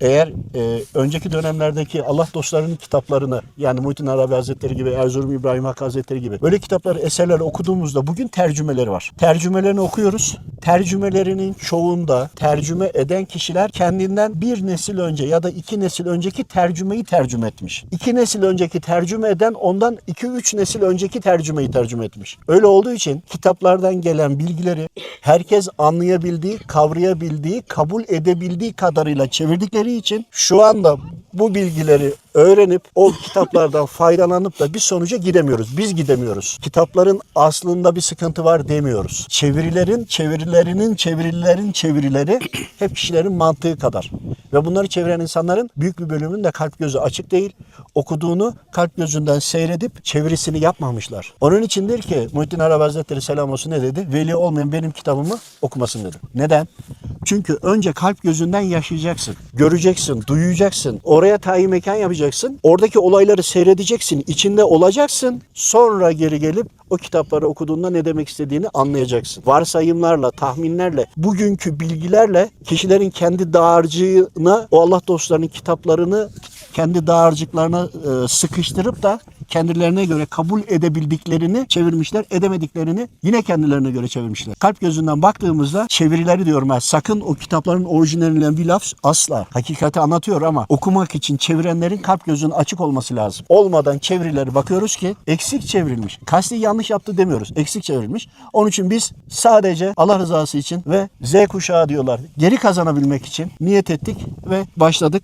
Eğer e, önceki dönemlerdeki Allah dostlarının kitaplarını yani Muhittin Arabi Hazretleri gibi, Erzurum İbrahim Hakkı Hazretleri gibi böyle kitapları, eserleri okuduğumuzda bugün tercümeleri var. Tercümelerini okuyoruz. Tercümelerinin çoğunda tercüme eden kişiler kendinden bir nesil önce ya da iki nesil önceki tercümeyi tercüme etmiş. İki nesil önceki tercüme eden ondan iki üç nesil önceki tercümeyi tercüme etmiş. Öyle olduğu için kitaplardan gelen bilgileri herkes anlayabildiği, kavrayabildiği, kabul edebildiği kadarıyla çevirdikleri için şu anda bu bilgileri öğrenip o kitaplardan faydalanıp da bir sonuca gidemiyoruz. Biz gidemiyoruz. Kitapların aslında bir sıkıntı var demiyoruz. Çevirilerin, çevirilerinin, çevirilerin çevirileri hep kişilerin mantığı kadar. Ve bunları çeviren insanların büyük bir bölümünün de kalp gözü açık değil. Okuduğunu kalp gözünden seyredip çevirisini yapmamışlar. Onun içindir ki Muhittin Arabi Hazretleri selam olsun ne dedi? Veli olmayan benim kitabımı okumasın dedi. Neden? Çünkü önce kalp gözünden yaşayacaksın. Göreceksin, duyacaksın. Oraya tayin mekan yapacaksın. Oradaki olayları seyredeceksin. içinde olacaksın. Sonra geri gelip o kitapları okuduğunda ne demek istediğini anlayacaksın. Varsayımlarla, tahminlerle, bugünkü bilgilerle kişilerin kendi dağarcığına o Allah dostlarının kitaplarını kendi dağarcıklarına e, sıkıştırıp da kendilerine göre kabul edebildiklerini çevirmişler, edemediklerini yine kendilerine göre çevirmişler. Kalp gözünden baktığımızda çevirileri diyorum ben. Sakın o kitapların orijinalinden bir laf asla. Hakikati anlatıyor ama okumak için çevirenlerin kalp gözünün açık olması lazım. Olmadan çevirileri bakıyoruz ki eksik çevrilmiş. Kasti yanlış yaptı demiyoruz. Eksik çevrilmiş. Onun için biz sadece Allah rızası için ve Z kuşağı diyorlar. Geri kazanabilmek için niyet ettik ve başladık.